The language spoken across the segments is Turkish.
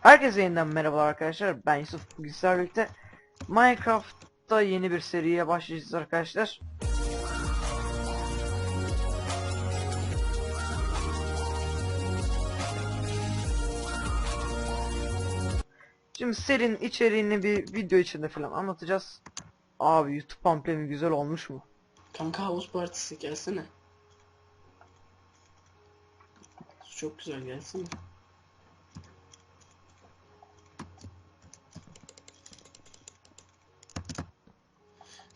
Herkese yeniden merhaba arkadaşlar. Ben Yusuf. Sizlerle birlikte Minecraft'ta yeni bir seriye başlayacağız arkadaşlar. Şimdi serinin içeriğini bir video içinde falan anlatacağız. Abi YouTube amblemi güzel olmuş mu? Kanka havuz partisi gelsene. Çok güzel gelsene.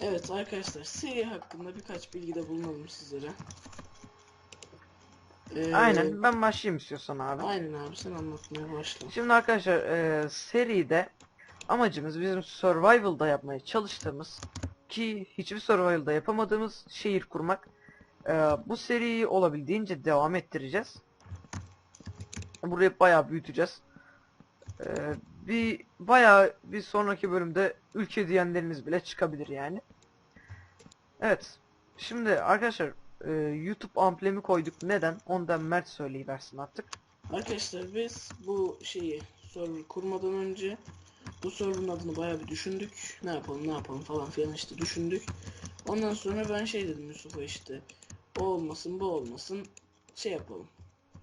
Evet arkadaşlar seri hakkında birkaç bilgide bulunalım sizlere. Ee, Aynen ben başlayayım istiyorsan abi. Aynen abi sen anlatmaya başla. Şimdi arkadaşlar e, seride amacımız bizim survival'da yapmaya çalıştığımız ki hiçbir survival'da yapamadığımız şehir kurmak. E, bu seriyi olabildiğince devam ettireceğiz. Burayı bayağı büyüteceğiz. E, bir bayağı bir sonraki bölümde ülke diyenleriniz bile çıkabilir yani. Evet. Şimdi arkadaşlar e, YouTube amblemi koyduk. Neden? Ondan Mert söyleyiversin artık. Arkadaşlar biz bu şeyi server kurmadan önce bu server'ın adını bayağı bir düşündük. Ne yapalım ne yapalım falan filan işte düşündük. Ondan sonra ben şey dedim Yusuf'a işte o olmasın bu olmasın şey yapalım.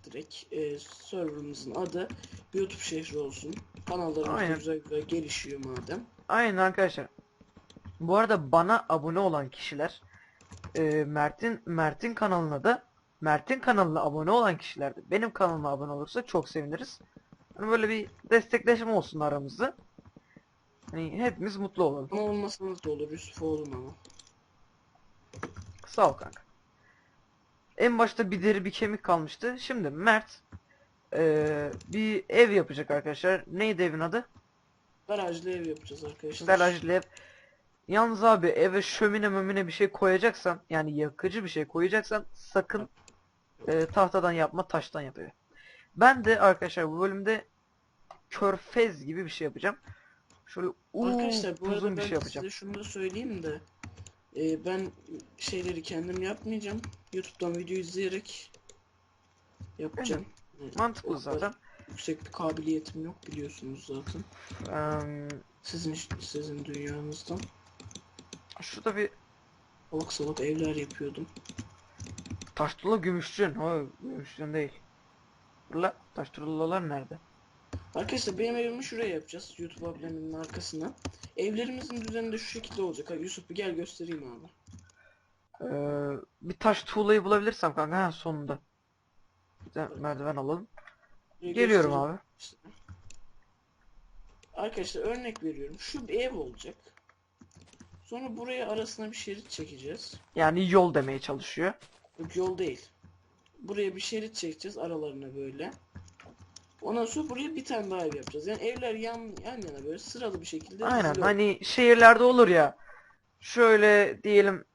Direkt e, server'ımızın adı YouTube şehri olsun. Kanallarımız da Aynen. güzel güzel gelişiyor madem. Aynen arkadaşlar. Bu arada bana abone olan kişiler e, Mert'in Mert'in kanalına da Mert'in kanalına abone olan kişiler de benim kanalıma abone olursa çok seviniriz. Hani böyle bir destekleşme olsun aramızda. Hani hepimiz mutlu olalım. Ama olmasanız da olur Yusuf oğlum ama. Sağ ol kanka. En başta bir deri bir kemik kalmıştı. Şimdi Mert e, bir ev yapacak arkadaşlar. Neydi evin adı? Garajlı ev yapacağız arkadaşlar. Garajlı ev. Yalnız abi eve şömine mömine bir şey koyacaksan yani yakıcı bir şey koyacaksan sakın e, tahtadan yapma taştan yap evi. Ben de arkadaşlar bu bölümde körfez gibi bir şey yapacağım. Şöyle Arkadaşlar bu uzun bir ben şey yapacağım. size şunu da söyleyeyim de e, ben şeyleri kendim yapmayacağım. YouTube'dan video izleyerek yapacağım. E, Mantıklı o kadar zaten. Yüksek bir kabiliyetim yok biliyorsunuz zaten. Eee, Sizin sizin dünyanızdan şurada bir salak salak evler yapıyordum. taştılı gümüşçün. O gümüşçün değil. La taştılılar nerede? Arkadaşlar benim evimi şuraya yapacağız. YouTube ablamın arkasına. Evlerimizin düzeni de şu şekilde olacak. Ha, Yusuf bir gel göstereyim abi. Eee, bir taş tuğlayı bulabilirsem kanka ha sonunda. Bir de merdiven alalım. Buraya Geliyorum göstereyim. abi. Arkadaşlar örnek veriyorum. Şu bir ev olacak. Sonra buraya arasına bir şerit çekeceğiz. Yani yol demeye çalışıyor. Yok yol değil. Buraya bir şerit çekeceğiz aralarına böyle. Ondan sonra buraya bir tane daha ev yapacağız. Yani evler yan yan yana böyle sıralı bir şekilde Aynen dizili hani şehirlerde olur ya. Şöyle diyelim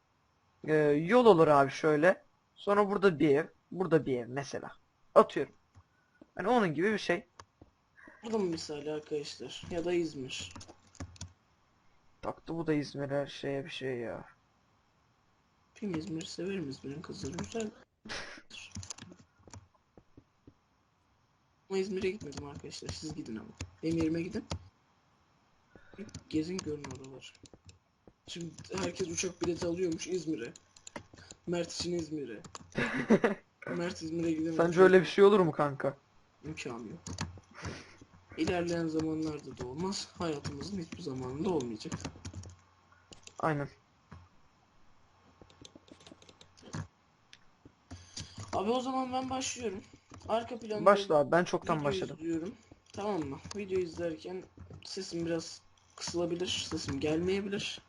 e, yol olur abi şöyle. Sonra burada bir ev, burada bir ev mesela. Atıyorum. Hani onun gibi bir şey. Burada mı misali arkadaşlar? Ya da İzmir. Taktı bu da İzmir'e şeye bir şey ya. Kim İzmir'i severim İzmir'in kızları güzel. Ama İzmir'e gitmedim arkadaşlar. Siz gidin ama. Benim yerime gidin. Gezin görün oralar. Şimdi herkes uçak bileti alıyormuş İzmir'e. Mert için İzmir'e. Mert İzmir'e gidemez. Sence öyle bir şey olur mu kanka? İmkanı yok. İlerleyen zamanlarda da olmaz. Hayatımızın hiçbir zamanında olmayacak. Aynen. Abi o zaman ben başlıyorum. Arka planda Başla abi ben çoktan başladım. izliyorum. Tamam mı? Video izlerken sesim biraz kısılabilir, sesim gelmeyebilir.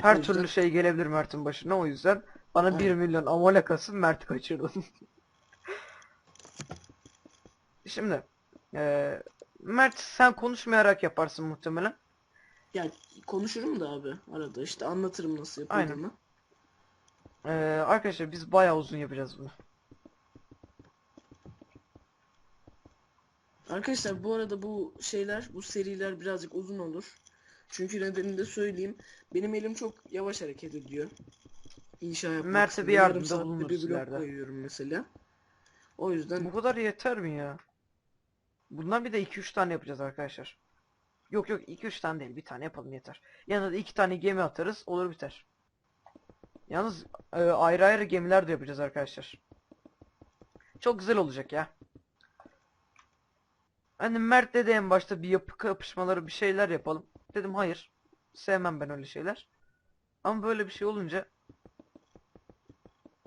Her yüzden- türlü şey gelebilir Mert'in başına o yüzden bana 1 milyon amole kasıp Mert'i kaçırdın. Şimdi eee Mert sen konuşmayarak yaparsın muhtemelen. Ya konuşurum da abi arada işte anlatırım nasıl Aynen. yapıldığını. Eee arkadaşlar biz bayağı uzun yapacağız bunu. Arkadaşlar bu arada bu şeyler, bu seriler birazcık uzun olur. Çünkü nedenini de söyleyeyim. Benim elim çok yavaş hareket ediyor. İnşa yapmak Mert'e bir yardımda bulunuruz bir blok ileride. koyuyorum mesela. O yüzden Bu kadar yeter mi ya? Bundan bir de 2-3 tane yapacağız arkadaşlar. Yok yok 2-3 tane değil bir tane yapalım yeter. Yanına da 2 tane gemi atarız olur biter. Yalnız e, ayrı ayrı gemiler de yapacağız arkadaşlar. Çok güzel olacak ya. Hani Mert dedi en başta bir yapı kapışmaları bir şeyler yapalım. Dedim hayır. Sevmem ben öyle şeyler. Ama böyle bir şey olunca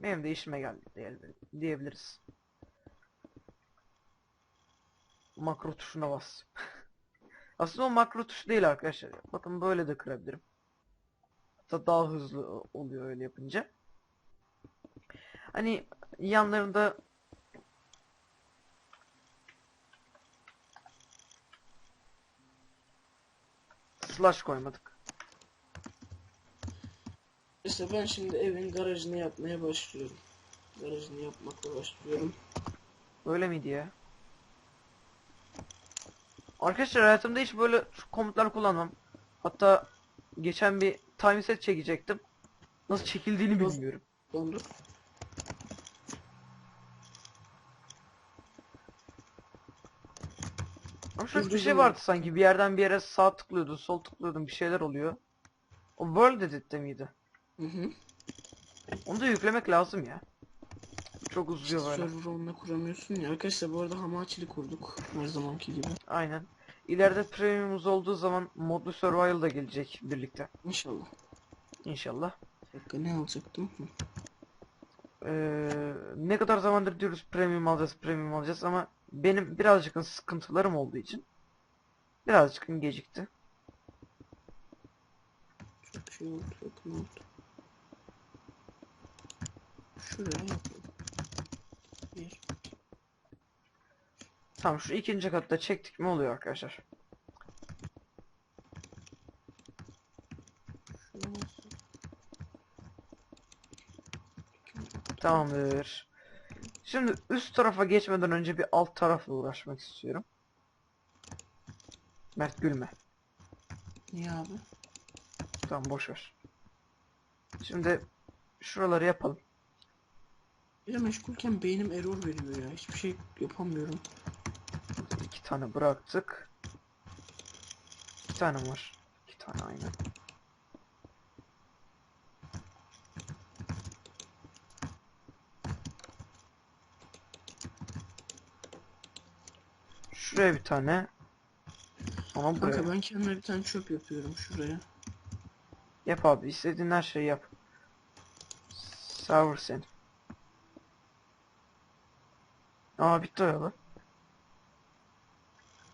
benim de işime geldi diye- diyebiliriz. Makro tuşuna bas. Aslında o makro tuşu değil arkadaşlar. Bakın böyle de kırabilirim. Hatta daha hızlı oluyor öyle yapınca. Hani yanlarında slash koymadık. İşte ben şimdi evin garajını yapmaya başlıyorum. Garajını yapmakla başlıyorum. Öyle miydi ya? Arkadaşlar hayatımda hiç böyle komutlar kullanmam. Hatta geçen bir time set çekecektim. Nasıl çekildiğini Nasıl? bilmiyorum. Dondur. Şöyle bir şey vardı sanki bir yerden bir yere sağ tıklıyordun, sol tıklıyordun bir şeyler oluyor. O World Edit'te miydi? Hı hı. Onu da yüklemek lazım ya. Çok uzuyor böyle. Server onunla kuramıyorsun ya. Arkadaşlar bu arada hamaçili kurduk. Her zamanki gibi. Aynen. İleride premiumumuz olduğu zaman modlu survival da gelecek birlikte. İnşallah. İnşallah. Bir dakika ne alacaktım? Hı. Ee, ne kadar zamandır diyoruz premium alacağız, premium alacağız ama benim birazcık sıkıntılarım olduğu için birazcık gecikti. Çok şey oldu. Çok ne oldu? Şuraya yapalım. Bir. Tamam şu ikinci katta çektik mi oluyor arkadaşlar. Tamamdır. Şimdi üst tarafa geçmeden önce bir alt tarafla uğraşmak istiyorum. Mert gülme. Niye abi? Tamam boş ver. Şimdi şuraları yapalım. Bir de meşgulken beynim error veriyor ya. Hiçbir şey yapamıyorum. İki tane bıraktık. İki tane var. İki tane aynen. Şuraya bir tane. Ama buraya. Kanka ben kendime bir tane çöp yapıyorum şuraya. Yap abi istediğin her şeyi yap. Server sen. Aa bitti o ya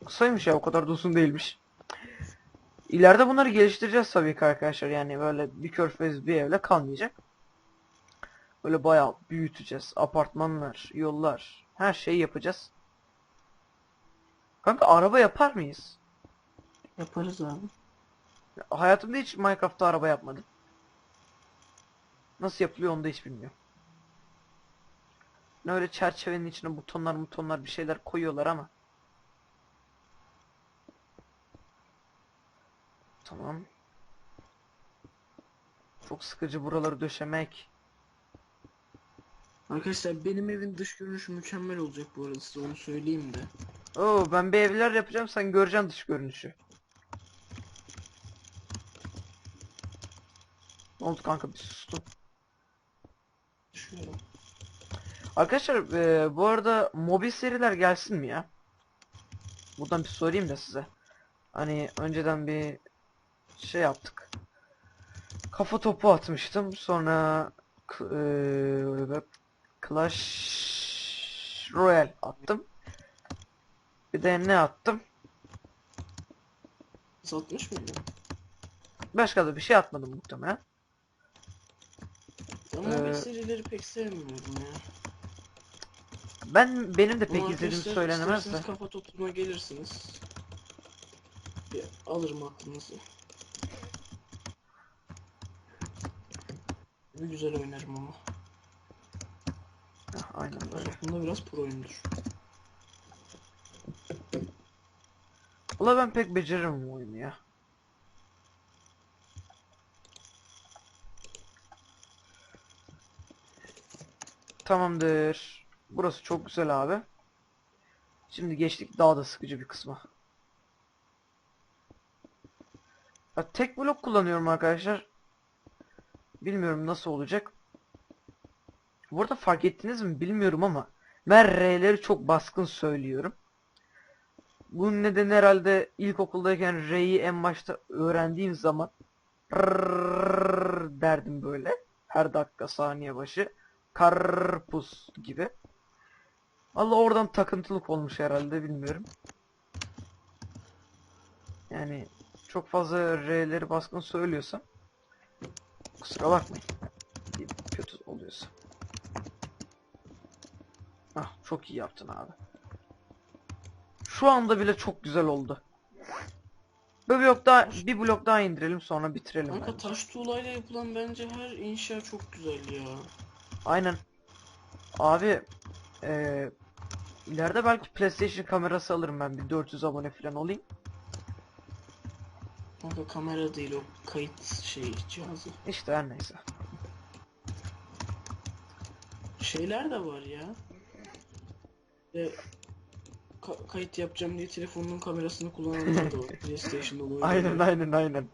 Kısaymış ya o kadar da uzun değilmiş. İleride bunları geliştireceğiz tabii ki arkadaşlar. Yani böyle bir körfez bir evle kalmayacak. Böyle bayağı büyüteceğiz. Apartmanlar, yollar, her şeyi yapacağız. Kanka araba yapar mıyız? Yaparız abi. Hayatımda hiç Minecraft'ta araba yapmadım. Nasıl yapılıyor onu da hiç bilmiyorum. Ne öyle çerçevenin içine butonlar butonlar bir şeyler koyuyorlar ama. Tamam. Çok sıkıcı buraları döşemek. Arkadaşlar benim evin dış görünüşü mükemmel olacak bu arada size onu söyleyeyim de. Oo ben bir evler yapacağım sen göreceksin dış görünüşü. Ne oldu kanka bir sustun. Şöyle. Arkadaşlar eee, bu arada mobil seriler gelsin mi ya? Buradan bir sorayım da size. Hani önceden bir şey yaptık. Kafa topu atmıştım. Sonra eee, Clash Royale attım. Bir de ne attım? Satmış mıydı? Başka da bir şey atmadım muhtemelen. Ama Ee, serileri pek sevmiyorum ya. Ben benim de pek izlediğim söylenemez de. kafa topuna gelirsiniz. Bir alırım aklınızı. Bir güzel oynarım ama. Aynen böyle. Bunda biraz proyumdur. Valla ben pek beceririm bu oyunu ya. Tamamdır. Burası çok güzel abi. Şimdi geçtik daha da sıkıcı bir kısma. Ya, tek blok kullanıyorum arkadaşlar. Bilmiyorum nasıl olacak. Burada fark ettiniz mi bilmiyorum ama ben R'leri çok baskın söylüyorum. Bunun nedeni herhalde ilkokuldayken R'yi en başta öğrendiğim zaman derdim böyle. Her dakika saniye başı. Karpuz gibi. Allah oradan takıntılık olmuş herhalde bilmiyorum. Yani çok fazla R'leri baskın söylüyorsam kusura bakmayın. Kötü oluyorsa. Ah çok iyi yaptın abi. Şu anda bile çok güzel oldu. Bir blok daha bir blok daha indirelim sonra bitirelim. Kanka bence. taş tuğlayla yapılan bence her inşa çok güzel ya. Aynen. Abi eee ileride belki PlayStation kamerası alırım ben bir 400 abone falan olayım. Kanka kamera değil o kayıt şey cihazı. İşte her neyse. Şeyler de var ya. E, ka- kayıt yapacağım diye telefonunun kamerasını kullananlar da var. PlayStation'da oynuyor. Aynen aynen aynen.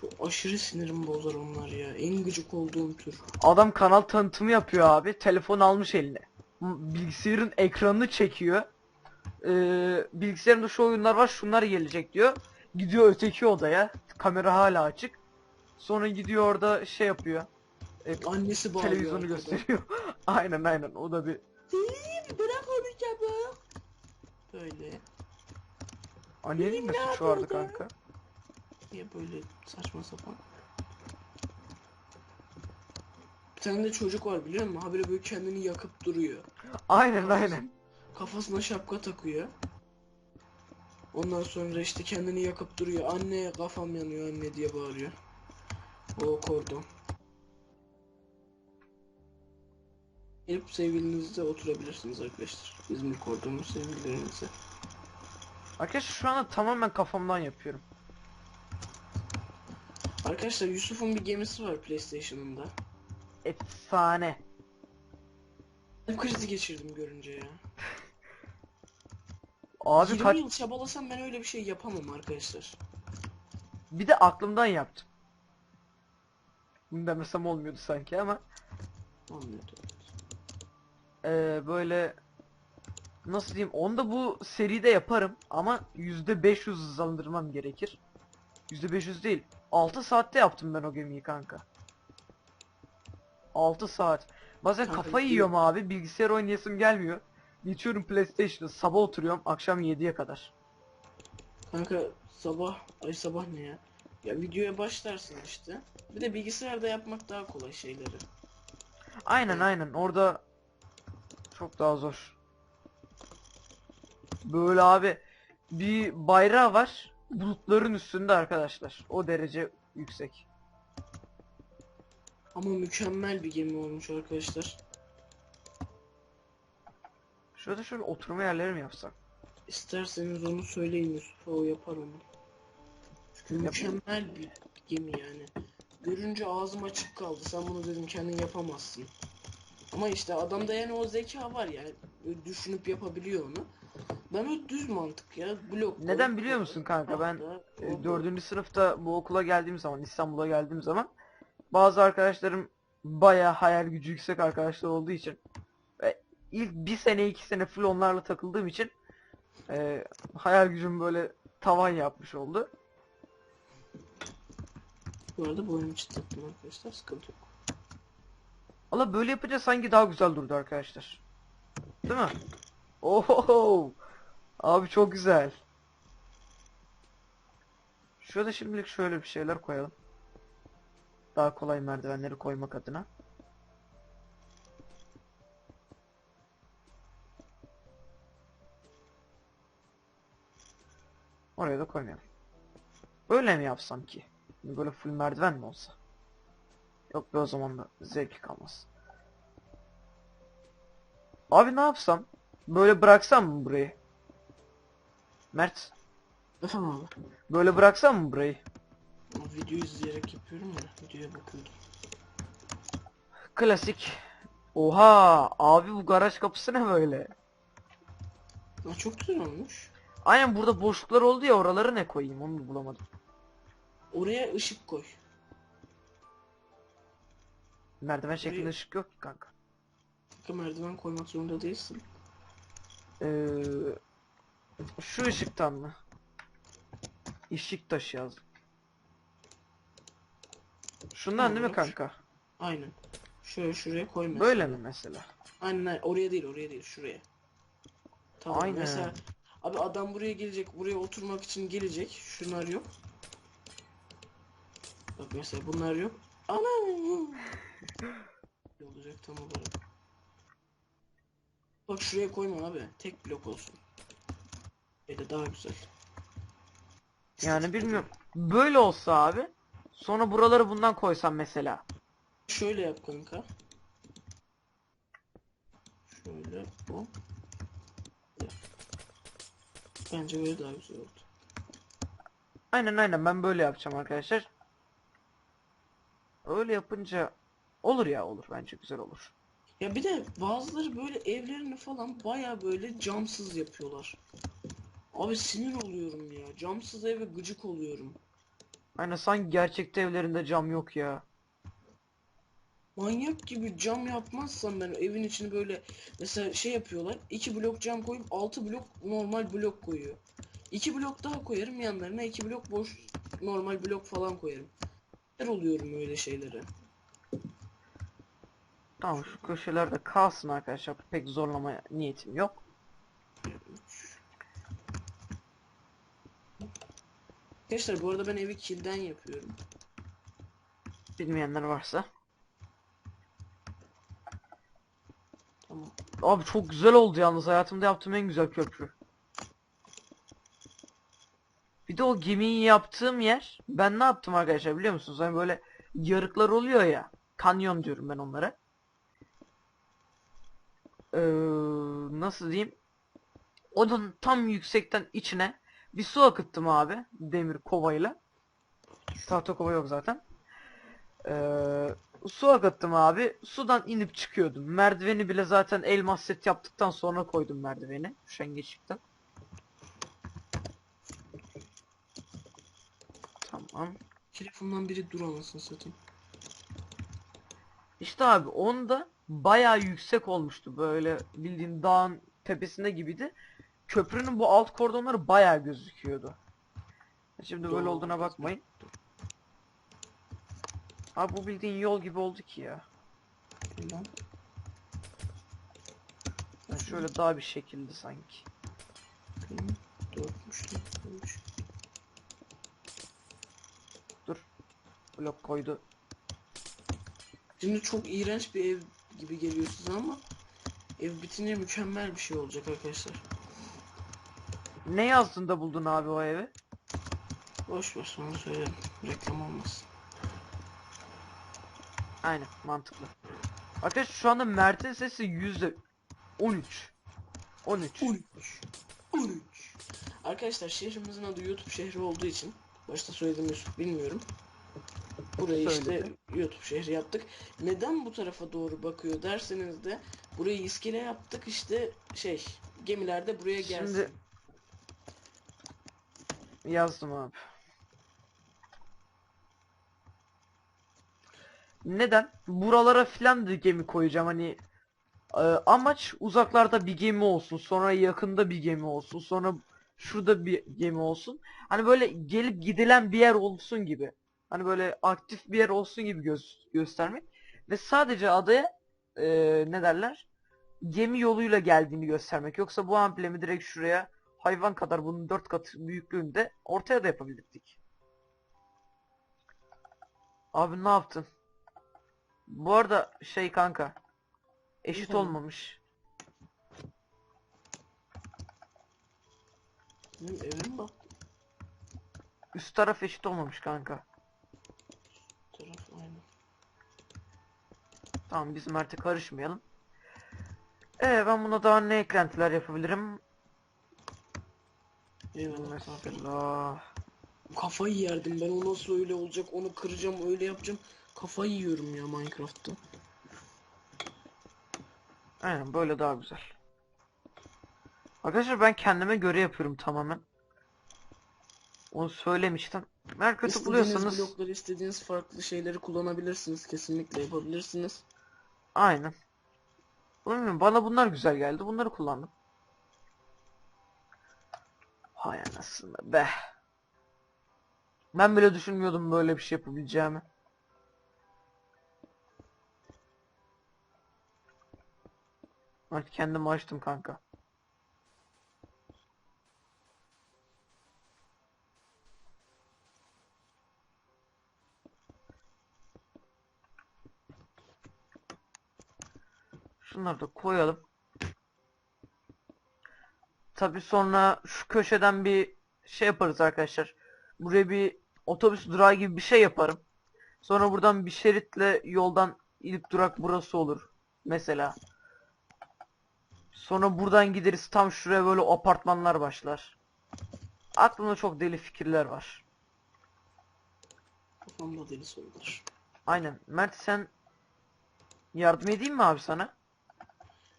Çok aşırı sinirim bozar onlar ya. En gıcık olduğum tür. Adam kanal tanıtımı yapıyor abi. Telefon almış eline. Bilgisayarın ekranını çekiyor. Ee, bilgisayarımda şu oyunlar var şunlar gelecek diyor. Gidiyor öteki odaya. Kamera hala açık. Sonra gidiyor orada şey yapıyor. E, Annesi bağırıyor televizyonu arkada. gösteriyor. aynen aynen o da bir bırak. Böyle. Annenin mi suçu vardı kanka? Niye böyle saçma sapan? Bir tane de çocuk var biliyor musun? Habire böyle kendini yakıp duruyor. Aynen aynen. Kafasına şapka takıyor. Ondan sonra işte kendini yakıp duruyor. Anne kafam yanıyor anne diye bağırıyor. O kordon. Gelip sevgilinizle oturabilirsiniz arkadaşlar. İzmir kordonu sevgililerinizle. Arkadaşlar şu anda tamamen kafamdan yapıyorum. Arkadaşlar Yusuf'un bir gemisi var PlayStation'ında. Efsane. Kalp krizi geçirdim görünce ya. Abi 20 kaç yıl çabalasam ben öyle bir şey yapamam arkadaşlar. bir de aklımdan yaptım. Bunu demesem olmuyordu sanki ama Anladım. Ee, böyle nasıl diyeyim onu da bu seride yaparım ama %500 hızlandırmam gerekir. %500 değil. 6 saatte yaptım ben o gemiyi kanka. 6 saat. Bazen Kanka, kafayı iyi. yiyorum abi bilgisayar oynayasım gelmiyor. Geçiyorum PlayStation'a sabah oturuyorum akşam 7'ye kadar. Kanka sabah, ay sabah ne ya? Ya videoya başlarsın işte. Bir de bilgisayarda yapmak daha kolay şeyleri. Aynen aynen orada çok daha zor. Böyle abi bir bayrağı var bulutların üstünde arkadaşlar. O derece yüksek. Ama mükemmel bir gemi olmuş arkadaşlar. Şurada şöyle oturma yerleri mi yapsak? İsterseniz onu söyleyin Yusuf'a o yapar onu. Çünkü Yap- mükemmel bir gemi yani. Görünce ağzım açık kaldı. Sen bunu dedim kendin yapamazsın. Ama işte adamda yani o zeka var yani. Düşünüp yapabiliyor onu. Ben öyle düz mantık ya. Blok. Neden biliyor musun kanka? Ben tahta, e, o bu. dördüncü sınıfta bu okula geldiğim zaman İstanbul'a geldiğim zaman bazı arkadaşlarım baya hayal gücü yüksek arkadaşlar olduğu için ve ilk bir sene iki sene full onlarla takıldığım için e, hayal gücüm böyle tavan yapmış oldu. Bu arada boynumu çıtlattım arkadaşlar. Sıkıntı yok. Valla böyle yapınca sanki daha güzel durdu arkadaşlar. Değil mi? Oho! Abi çok güzel. Şurada şimdilik şöyle bir şeyler koyalım. Daha kolay merdivenleri koymak adına. Oraya da koymayalım. Böyle mi yapsam ki? Böyle full merdiven mi olsa? Yok be o zaman da zevki kalmaz. Abi ne yapsam? Böyle bıraksam mı burayı? Mert, Efendim abi. böyle bıraksam mı burayı? Video izleyerek yapıyorum ya. Videoya bakıyordum. Klasik. Oha, abi bu garaj kapısı ne böyle? Ha, çok güzel olmuş. Aynen burada boşluklar oldu ya oraları ne koyayım onu bulamadım. Oraya ışık koy. Merdiven şeklinde ışık yok ki kanka. Kanka merdiven koymak zorunda değilsin. Ee, şu ışıktan mı? Işık taşı yazdım. Şundan değil mi kanka? Aynen. Şöyle şuraya koy mesela. Böyle mi mesela? Aynen aynen. oraya değil oraya değil şuraya. Tamam Aynen. mesela abi adam buraya gelecek buraya oturmak için gelecek şunlar yok. Bak mesela bunlar yok. Ana! Ne olacak tam olarak. Bak şuraya koyma abi. Tek blok olsun. Böyle daha güzel. Yani bilmiyorum. Böyle olsa abi. Sonra buraları bundan koysam mesela. Şöyle yap kanka. Şöyle bu. Bence böyle daha güzel oldu. Aynen aynen ben böyle yapacağım arkadaşlar. Öyle yapınca olur ya olur bence güzel olur. Ya bir de bazıları böyle evlerini falan baya böyle camsız yapıyorlar. Abi sinir oluyorum ya. Camsız eve gıcık oluyorum. Aynen sanki gerçekte evlerinde cam yok ya. Manyak gibi cam yapmazsam ben evin içini böyle mesela şey yapıyorlar. iki blok cam koyup altı blok normal blok koyuyor. İki blok daha koyarım yanlarına iki blok boş normal blok falan koyarım. Sinir oluyorum öyle şeylere. Tamam şu köşelerde kalsın arkadaşlar. Pek zorlama niyetim yok. Arkadaşlar bu arada ben evi kilden yapıyorum. Bilmeyenler varsa. Tamam. Abi çok güzel oldu yalnız hayatımda yaptığım en güzel köprü. Bir de o gemiyi yaptığım yer ben ne yaptım arkadaşlar biliyor musunuz? Hani böyle yarıklar oluyor ya. Kanyon diyorum ben onlara. Ee, nasıl diyeyim? Onun tam yüksekten içine bir su akıttım abi. Demir kovayla. Tahta kova yok zaten. Ee, su akıttım abi. Sudan inip çıkıyordum. Merdiveni bile zaten elmas set yaptıktan sonra koydum merdiveni. Üşengeçlikten. Tamam. Telefondan biri dur anasını satayım. İşte abi onda bayağı yüksek olmuştu. Böyle bildiğin dağın tepesinde gibiydi. Köprünün bu alt kordonları bayağı gözüküyordu. Şimdi böyle olduğuna bakmayın. Abi bu bildiğin yol gibi oldu ki ya. Yani şöyle daha bir şekilde sanki. Dur. Blok koydu. Şimdi çok iğrenç bir ev gibi geliyor size ama ev bitince mükemmel bir şey olacak arkadaşlar. Ne yazdın da buldun abi o evi? Boş ver sonra söylerim. Reklam olmasın. Aynen mantıklı. Arkadaşlar şu anda Mert'in sesi yüzde 13. 13. 13. 13. Arkadaşlar şehrimizin adı YouTube şehri olduğu için başta söyledim Yusuf bilmiyorum. Burayı işte. YouTube şehri yaptık. Neden bu tarafa doğru bakıyor derseniz de burayı iskele yaptık işte şey gemiler de buraya gelsin. Şimdi- Yazdım abi. Neden? Buralara filan da gemi koyacağım hani e, amaç uzaklarda bir gemi olsun sonra yakında bir gemi olsun sonra şurada bir gemi olsun hani böyle gelip gidilen bir yer olsun gibi hani böyle aktif bir yer olsun gibi göz göstermek ve sadece adaya e, ne derler gemi yoluyla geldiğini göstermek yoksa bu amblemi direkt şuraya hayvan kadar bunun dört katı büyüklüğünde ortaya da yapabilirdik. Abi ne yaptın? Bu arada şey kanka eşit olmamış. Benim evim bak Üst taraf eşit olmamış kanka. taraf aynı. Tamam biz Mert'e karışmayalım. Ee ben buna daha ne eklentiler yapabilirim? Eyvallah. Mesela Kafayı yerdim ben o nasıl öyle olacak onu kıracağım öyle yapacağım. Kafayı yiyorum ya Minecraft'ta. aynen böyle daha güzel. Arkadaşlar ben kendime göre yapıyorum tamamen. Onu söylemiştim. Eğer kötü İstediğiniz buluyorsanız blokları, istediğiniz farklı şeyleri kullanabilirsiniz. Kesinlikle yapabilirsiniz. Aynen. Bilmiyorum, bana bunlar güzel geldi. Bunları kullandım. Hay anasını be. Ben bile düşünmüyordum böyle bir şey yapabileceğimi. Artık kendimi açtım kanka. Şunları da koyalım. Tabi sonra şu köşeden bir şey yaparız arkadaşlar. Buraya bir otobüs durağı gibi bir şey yaparım. Sonra buradan bir şeritle yoldan ilk durak burası olur. Mesela. Sonra buradan gideriz tam şuraya böyle apartmanlar başlar. Aklımda çok deli fikirler var. Kafamda deli sorular. Aynen. Mert sen yardım edeyim mi abi sana?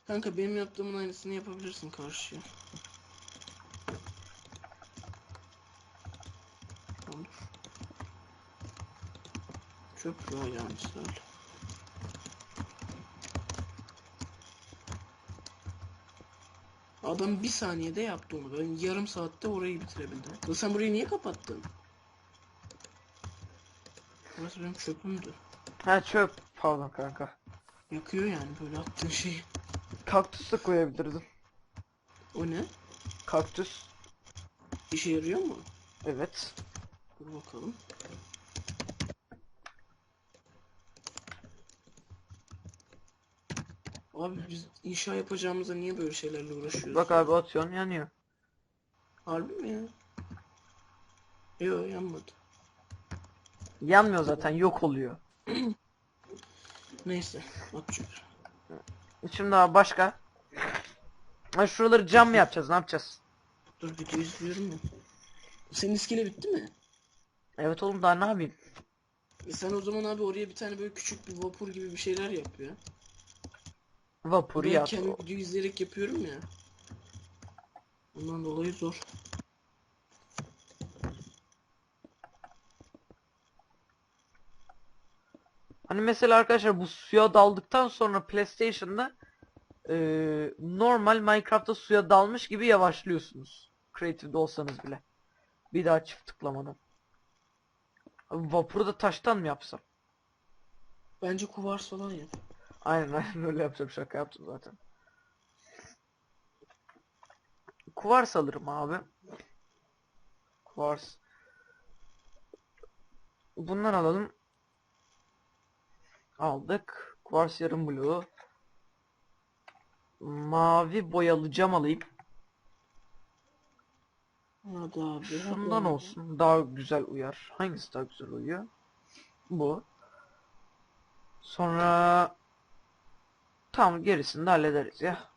Kanka benim yaptığımın aynısını yapabilirsin karşıya. Dur. Çöp ya öyle. Adam bir saniyede yaptı onu. Ben yarım saatte orayı bitirebildim. Ya sen burayı niye kapattın? Burası benim çöpümdü. Ha çöp. Pardon kanka. Yakıyor yani böyle attığın şeyi. Kaktüs de koyabilirdim. O ne? Kaktüs. İşe yarıyor mu? Evet. Dur bakalım. Abi biz inşa yapacağımızda niye böyle şeylerle uğraşıyoruz? Bak abi atıyorsun yanıyor. Harbi mi ya? Yok yanmadı. Yanmıyor zaten yok oluyor. Neyse at çöp. Şimdi abi başka. Ha şuraları cam mı yapacağız ne yapacağız? Dur video izliyorum ya. Senin iskele bitti mi? Evet oğlum daha ne yapayım? E sen o zaman abi oraya bir tane böyle küçük bir vapur gibi bir şeyler yap ya. Vapur Ben yat. kendi video izleyerek yapıyorum ya. Ondan dolayı zor. Hani mesela arkadaşlar bu suya daldıktan sonra PlayStation'da eee, normal Minecraft'ta suya dalmış gibi yavaşlıyorsunuz. Creative'de olsanız bile. Bir daha çift tıklamadan. Abi vapuru da taştan mı yapsam? Bence kuvars falan yap. Aynen aynen öyle yapacağım şaka yaptım zaten. Kuvars alırım abi. Kuvars. Bundan alalım. Aldık. Kuvars yarım bloğu. Mavi boyalı cam alayım. Hadi abi. hadi Şundan abi. olsun. Daha güzel uyar. Hangisi daha güzel uyuyor? Bu. Sonra Tamam gerisini de hallederiz ya.